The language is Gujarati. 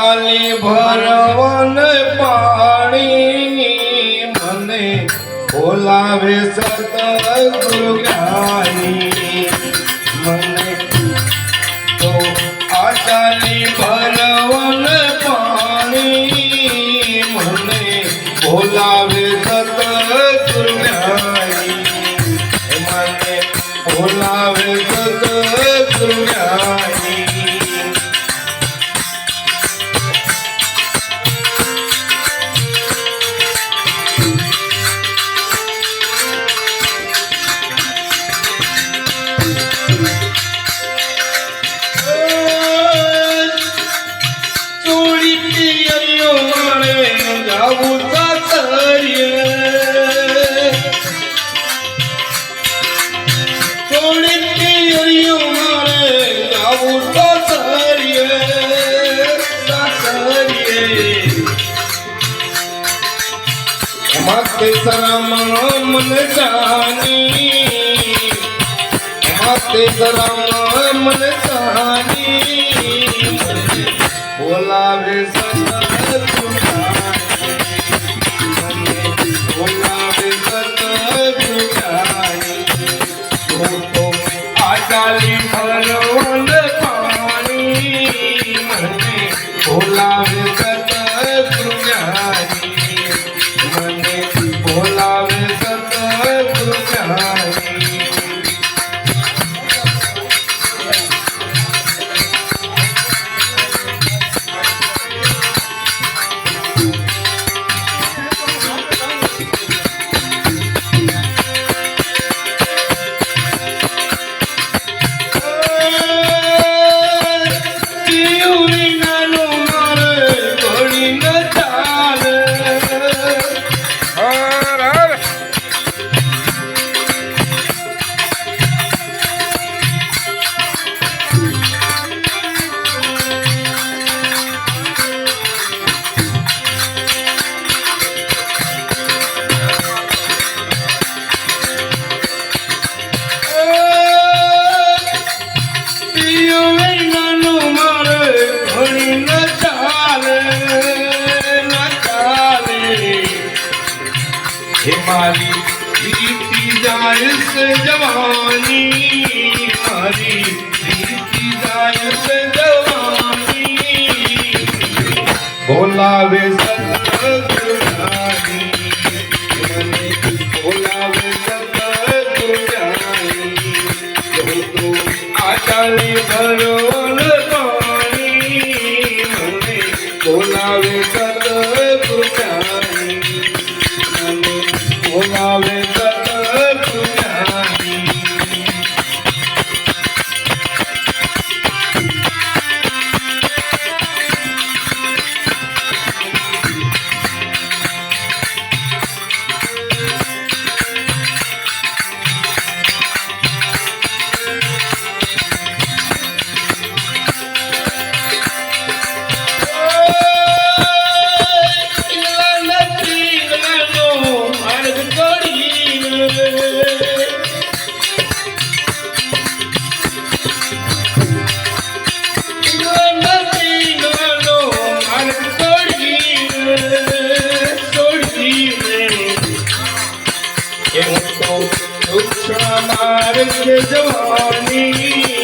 પાણી ભરવન પાણી મને બોલાવે સત જ્ઞાની મને તો આટાની ભરવન પાણી મને બોલાવે શરમ મન જાની શરમ મન જાની બોલાવે બોલાવે આચાલી ફરવન પાણી બોલાવે मारी बीती जायस जवानी. मारी बीती जायस जवानी. बोलावे सतगुरानी. बोलावे सतगुरानी. जो तो आचारी भरोल पानी बोलावे सतगुरानी. જવાની?